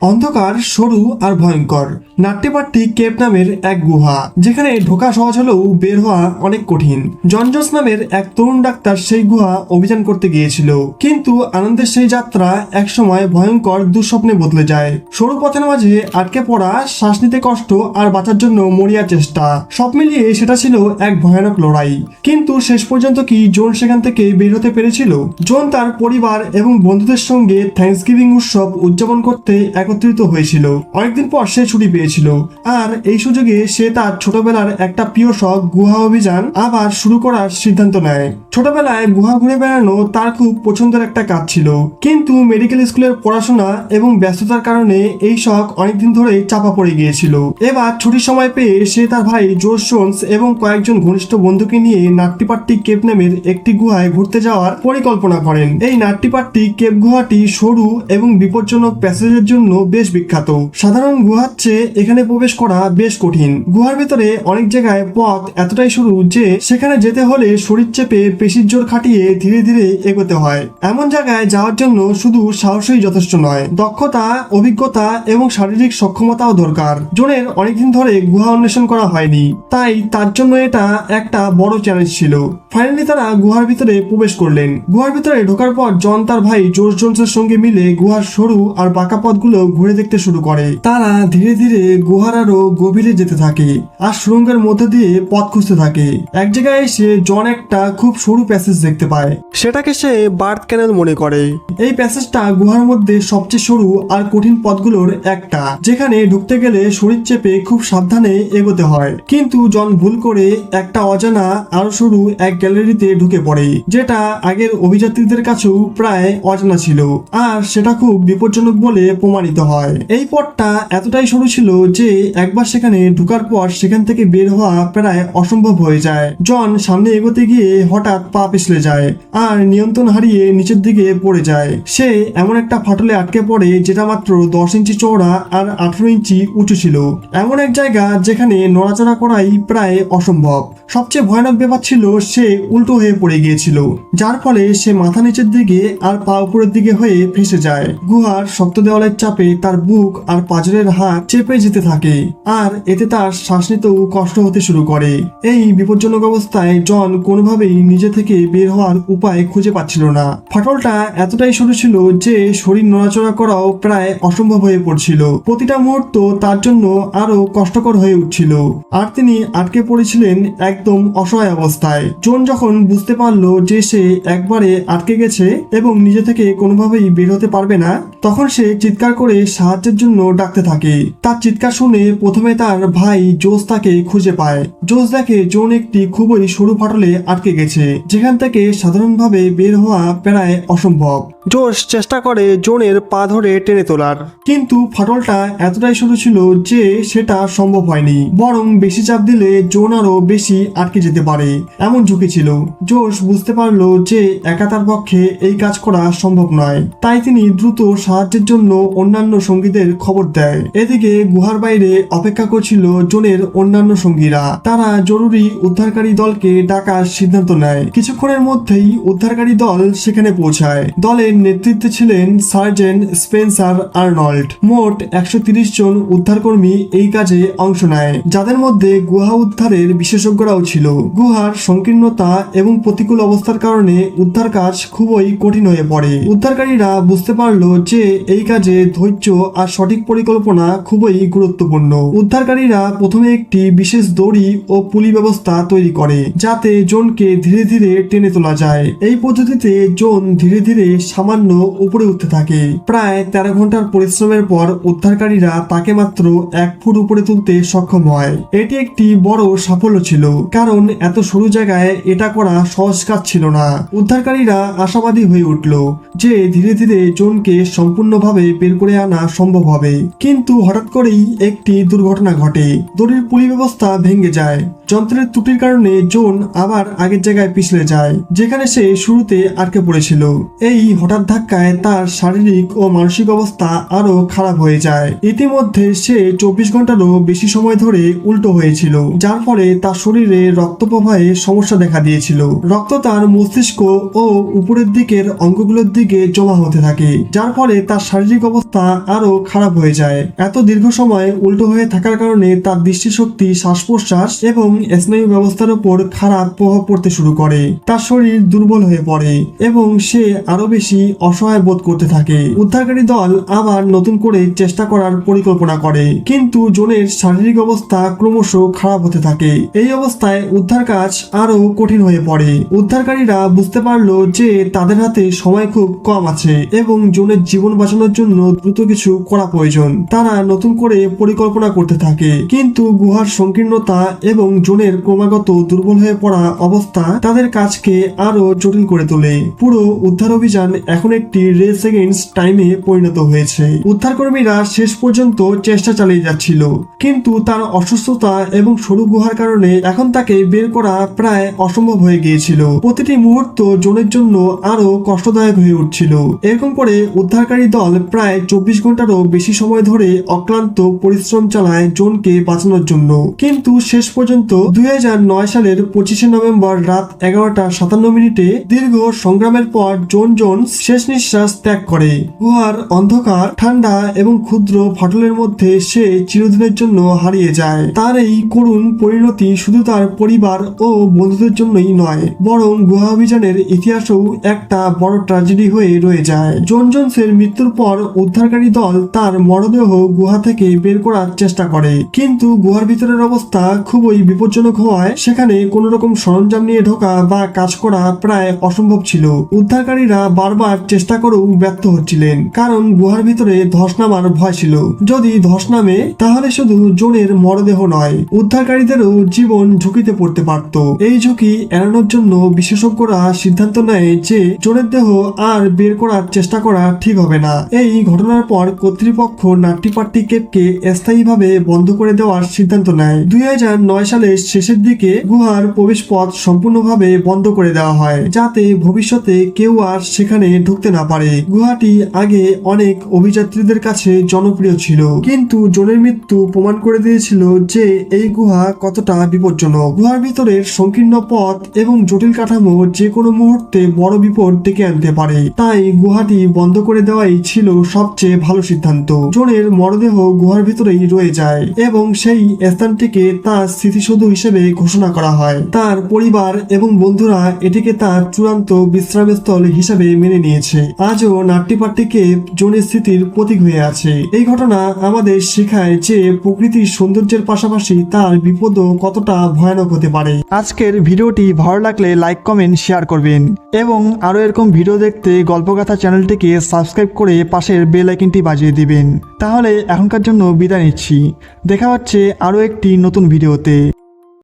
অন্ধকার, সরু আর ভয়ঙ্কর। নাট্যপাট্টি কেপ নামের এক গুহা, যেখানে ঢোকা সহজ হলেও বের হওয়া অনেক কঠিন। জনজস নামের এক তরুণ ডাক্তার সেই গুহা অভিযান করতে গিয়েছিল। কিন্তু আনন্দের সেই যাত্রা একসময় ভয়ঙ্কর দুঃস্বপ্নে বদলে যায়। সরু পথের মাঝে আটকে পড়া, শ্বাস নিতে কষ্ট আর বাঁচার জন্য মরিয়ার চেষ্টা। সব মিলিয়ে সেটা ছিল এক ভয়ানক লড়াই। কিন্তু শেষ পর্যন্ত কি জোন সেখান থেকে বের হতে পেরেছিল? জোন তার পরিবার এবং বন্ধুদের সঙ্গে থ্যাংকসগিভিং উৎসব উদযাপন করতে একত্রিত হয়েছিল। অনেকদিন পর সে ছুটি পেয়েছিল। আর এই সুযোগে সে তার ছোটবেলার একটা প্রিয় শখ, গুহা অভিযান আবার শুরু করার সিদ্ধান্ত নেয়। ছোটবেলায় গুহা ঘুরে বেড়ানো তার খুব পছন্দের একটা কাজ ছিল। কিন্তু মেডিকেল স্কুলের পড়াশোনা এবং ব্যস্ততার কারণে এই শখ অনেকদিন ধরে চাপা পড়ে গিয়েছিল। এবার ছুটির সময় পেয়ে সে তার ভাই জোস জোন্স এবং কয়েকজন ঘনিষ্ঠ বন্ধুকে নিয়ে নাট্যপাট্টি কেপ নামের একটি গুহায় ঘুরতে যাওয়ার পরিকল্পনা করেন। এই নাট্যপাট্টি কেপ গুহাটি সরু এবং বিপজ্জনক প্যাসেজের জন্য বেশ বিখ্যাত। সাধারণ গুহার চেয়ে এখানে প্রবেশ করা বেশ কঠিন। গুহার ভেতরে অনেক জায়গায় পথ এতটাই সরু যে সেখানে যেতে হলে শরীর চেপে পেশির জোর খাটিয়ে ধীরে ধীরে এগোতে হয়। এমন জায়গায় যাওয়ার জন্য শুধু সাহসই যথেষ্ট নয়, দক্ষতা, অভিজ্ঞতা এবং শারীরিক সক্ষমতাও দরকার। জনের অনেকদিন ধরে গুহা অন্বেষণ করা হয়নি, তাই তার জন্য এটা একটা বড় চ্যালেঞ্জ ছিল। ফাইনালি তারা গুহার ভিতরে প্রবেশ করলেন। গুহার ভিতরে ঢোকার পর জন তার ভাই জোর জোনসের সঙ্গে মিলে গুহার সরু আর বাঁকা পথগুলো ঘুরে দেখতে শুরু করে। তারা ধীরে ধীরে গুহার আরও গভীরে যেতে থাকে আর সুরঙ্গের মধ্যে দিয়ে পথ খুঁজতে থাকে। এক জায়গায় এসে জন একটা খুব সরু প্যাসেজ দেখতে পায়। সেটাকে সে বার্থ ক্যানেল মনে করে। এই প্যাসেজটা গুহার মধ্যে সবচেয়ে সরু আর কঠিন পথগুলোর একটা, যেখানে ঢুকতে গেলে শরীর চেপে খুব সাবধানে এগোতে হয়। কিন্তু জন ভুল করে একটা অজানা আরও সরু এক গ্যালারিতে ঢুকে পড়ে, যেটা আগের অভিযাত্রীদের কাছেও প্রায় অজানা ছিল। আর সেটা খুব বিপজ্জনক বলে প্রমাণিত হয়। এই পথটা এতটাই সরু ছিল যে একবার সেখানে ঢুকার পর সেখান থেকে বের হওয়া প্রায় অসম্ভব হয়ে যায়। জন সামনে এগোতে গিয়ে হঠাৎ পা পিছলে যায় আর নিয়ন্ত্রণ হারিয়ে নিচের দিকে পড়ে যায়। সে এমন একটা ফাটলে আটকে পড়ে যেটা মাত্র দশ ইঞ্চি চওড়া আর আঠারো ইঞ্চি উঁচু ছিল। এমন এক জায়গা যেখানে নড়াচড়া করাই প্রায় অসম্ভব। সবচেয়ে ভয়ানক ব্যাপার ছিল সে উল্টো হয়ে পড়ে গিয়েছিল, যার ফলে সে মাথা নিচের দিকে আর পা উপরের দিকে হয়ে ফেসে যায়। গুহার শক্ত দেওয়ালের চাপে তার বুক আর পাজরের হাত চেপে যেতে থাকে, আর এতে তার শ্বাস নিতেও কষ্ট হতে শুরু করে। এই বিপজ্জনক অবস্থায় জন কোনোভাবেই নিজে থেকে বের হওয়ার উপায় খুঁজে পাচ্ছিল না। ফাটলটা এতটাই সরু ছিল যে শরীর নড়াচড়া করাও প্রায় অসম্ভব হয়ে পড়ছিল। প্রতিটা মুহূর্ত তার জন্য আরও কষ্টকর হয়ে উঠছিল। আর তিনি আটকে পড়েছিলেন একদম অসহায় অবস্থায়। জোন যখন বুঝতে পারল যে সে একবারে আটকে গেছে এবং নিজে থেকে কোনোভাবেই বের হতে পারবে না, তখন সে চিৎকার করে সাহায্যের জন্য ডাকতে থাকে। তার চিৎকার শুনে প্রথমে তার ভাই জোস তাকে খুঁজে পায়। জোস দেখে জোন একটি খুবই সরু ফাটলে আটকে গেছে, যেখান থেকে সাধারণভাবে বের হওয়া প্রায় অসম্ভব। জোস চেষ্টা করে জোনের পা ধরে টেনে তোলার। কিন্তু ফাটলটা এতটাই সরু ছিল যে সেটা সম্ভব হয়নি। বরং বেশি চাপ দিলে জোন আরও বেশি আটকে যেতে পারে। এমন ঝুঁকি ছিল। জোশ বুঝতে পারল যে একা তার পক্ষে এই কাজ করা সম্ভব নয়। তাই তিনি দ্রুত সাহায্যের জন্য অন্যান্য সঙ্গীদের খবর দেয়। এদিকে গুহার বাইরে অপেক্ষা করছিল জোনের অন্যান্য সঙ্গীরা। তারা জরুরি উদ্ধারকারী দলকে ডাকার সিদ্ধান্ত নেয়। কিছুক্ষণের মধ্যেই উদ্ধারকারী দল সেখানে পৌঁছায়। দলের নেতৃত্বে ছিলেন সার্জেন্ট স্পেন্সার আর্নল্ড। মোট একশো জন উদ্ধারকর্মী এই কাজে অংশ নেয়, যাদের মধ্যে গুহা উদ্ধারের বিশেষজ্ঞরাও ছিল। গুহার সংকীর্ণতা এবং প্রতিকূল অবস্থার কারণে উদ্ধার কাজ খুবই কঠিন হয়ে পড়ে। উদ্ধারকারীরা বুঝতে পারল যে এই কাজে ধৈর্য আর সঠিক পরিকল্পনা খুবই গুরুত্বপূর্ণ। উদ্ধারকারীরা প্রথমে একটি বিশেষ দড়ি ও পুলি ব্যবস্থা তৈরি করে, যাতে জোনকে ধীরে ধীরে টেনে তোলা যায়। এই পদ্ধতিতে জোন ধীরে ধীরে সামান্য উপরে উঠতে থাকে। প্রায় তেরো ঘণ্টার পরিশ্রমের পর উদ্ধারকারীরা তাকে মাত্র এক ফুট উপরে তুলতে সক্ষম হয়। এটি একটি বড় সাফল্য ছিল, কারণ এত সরু জায়গায় এটা করা সহজ কাজ ছিল না। উদ্ধারকারীরা আশাবাদী হয়ে উঠল যে ধীরে ধীরে জোনকে সম্পূর্ণভাবে বের করে আনা সম্ভব হবে। কিন্তু হঠাৎ করেই একটি দুর্ঘটনা ঘটে। দড়ির পুলি ব্যবস্থা ভেঙে যায়। যন্ত্রের ত্রুটির কারণে জোন আবার আগের জায়গায় পিছলে যায়, যেখানে সে শুরুতে আটকে পড়েছিল। এই হঠাৎ হঠাৎ ধাক্কায় তার শারীরিক ও মানসিক অবস্থা আরও খারাপ হয়ে যায়। ইতিমধ্যে সে চব্বিশ ঘন্টারও বেশি সময় ধরে উল্টো হয়েছিল, যার ফলে তার শরীরে রক্ত প্রবাহে সমস্যা দেখা দিয়েছিল। রক্ত তার মস্তিষ্ক ও উপরের দিকের অঙ্গগুলোর দিকে জমা হতে থাকে, যার ফলে তার শারীরিক অবস্থা আরও খারাপ হয়ে যায়। এত দীর্ঘ সময় উল্টো হয়ে থাকার কারণে তার দৃষ্টিশক্তি শ্বাস প্রশ্বাস এবং স্নায়ু ব্যবস্থার উপর খারাপ প্রভাব পড়তে শুরু করে। তার শরীর দুর্বল হয়ে পড়ে এবং সে আরও বেশি অসহায় বোধ করতে থাকে। উদ্ধারকারী দল আবার নতুন করে চেষ্টা করার পরিকল্পনা করে। কিন্তু জোনের শারীরিক অবস্থা ক্রমশ খারাপ হতে থাকে। এই অবস্থায় উদ্ধার কাজ আরও কঠিন হয়ে পড়ে। উদ্ধারকারীরা বুঝতে পারল যে তাদের হাতে সময় খুব কম আছে এবং জোনের জীবন বাঁচানোর জন্য দ্রুত কিছু করা প্রয়োজন। তারা নতুন করে পরিকল্পনা করতে থাকে। কিন্তু গুহার সংকীর্ণতা এবং জোনের ক্রমাগত দুর্বল হয়ে পড়া অবস্থা তাদের কাজকে আরও জটিল করে তোলে। পুরো উদ্ধার অভিযান এখন একটি রেস এগেন্স টাইমে পরিণত হয়েছে। উদ্ধারকর্মীরা শেষ পর্যন্ত চেষ্টা চালিয়ে যাচ্ছিল, কিন্তু তার অসুস্থতা এবং সরু গুহার কারণে এখন তাকে বের করা প্রায় অসম্ভব হয়ে গিয়েছিল। প্রতিটি মুহূর্ত জোনের জন্য আরও কষ্টদায়ক হয়ে উঠছিল। এরকম করে উদ্ধারকারী দল প্রায় চব্বিশ ঘন্টারও বেশি সময় ধরে অক্লান্ত পরিশ্রম চালায় জোনকে বাঁচানোর জন্য। কিন্তু শেষ পর্যন্ত দুই হাজার নয় সালের পঁচিশে নভেম্বর রাত এগারোটা সাতান্ন মিনিটে দীর্ঘ সংগ্রামের পর জোন জোনস শেষ নিঃশ্বাস ত্যাগ করে। গুহার অন্ধকার, ঠান্ডা এবং ক্ষুদ্র ফাটলের মধ্যে সে চিরদিনের জন্য হারিয়ে যায়। তার এই করুণ পরিণতি শুধু তার পরিবার ও বন্ধুদের জন্যই নয়, বরং গুহা অভিযানের ইতিহাসেও একটা বড় ট্র্যাজেডি হয়ে রয়ে যায়। জন জোনসের মৃত্যুর পর উদ্ধারকারী দল তার মরদেহ গুহা থেকে বের করার চেষ্টা করে। কিন্তু গুহার ভিতরের অবস্থা খুবই বিপজ্জনক হওয়ায় সেখানে কোনো রকম সরঞ্জাম নিয়ে ঢোকা বা কাজ করা প্রায় অসম্ভব ছিল। উদ্ধারকারীরা বারবার চেষ্টা করেও ব্যর্থ হচ্ছিলেন, কারণ গুহার ভিতরে ধস নামার ভয় ছিল। যদি ধস নামে, তাহলে শুধু জোনের মরদেহ নয়, উদ্ধারকারীদেরও জীবন ঝুঁকিতে পড়তে পারত। এই ঝুঁকি এড়ানোর জন্য বিশেষজ্ঞরা সিদ্ধান্ত নেয় যে, জোনের দেহ আর বের করার চেষ্টা করা ঠিক হবে না। এই ঘটনার পর কর্তৃপক্ষ নাট্যপাট্টি কেপকে স্থায়ীভাবে বন্ধ করে দেওয়ার সিদ্ধান্ত নেয়। দুই হাজার নয় সালের শেষের দিকে গুহার প্রবেশ পথ সম্পূর্ণভাবে বন্ধ করে দেওয়া হয়, যাতে ভবিষ্যতে কেউ আর সেখানে ঢুকতে না পারে। গুহাটি আগে অনেক অভিযাত্রীদের কাছে জনপ্রিয় ছিল। কিন্তু জনের মৃত্যু প্রমাণ করে দিয়েছিল যে এই গুহা কতটা বিপজ্জনক। গুহার ভিতরের সংকীর্ণ পথ এবং জটিল কাঠামো যে কোনো মুহূর্তে বড় বিপদ ডেকে আনতে পারে। তাই গুহাটি বন্ধ করে দেওয়াই ছিল সবচেয়ে ভালো সিদ্ধান্ত। জনের মরদেহ গুহার ভিতরেই রয়ে যায় এবং সেই স্থানটিকে তার স্মৃতিসৌধ হিসেবে ঘোষণা করা হয়। তার পরিবার এবং বন্ধুরা এটিকে তার চূড়ান্ত বিশ্রামস্থল হিসেবে মেনে নিয়েছে। আজও নাট্যপাট্টিকে জনের স্থিতির প্রতীক হয়ে আছে। এই ঘটনা আমাদের শেখায় যে প্রকৃতির সৌন্দর্যের পাশাপাশি তার বিপদও কতটা ভয়ানক হতে পারে। আজকের ভিডিওটি ভালো লাগলে লাইক, কমেন্ট, শেয়ার করবেন। এবং আরও এরকম ভিডিও দেখতে গল্পগাথা চ্যানেলটিকে সাবস্ক্রাইব করে পাশের বেল বাজিয়ে দিবেন। তাহলে এখনকার জন্য বিদায় নিচ্ছি। দেখা হচ্ছে আরও একটি নতুন ভিডিওতে।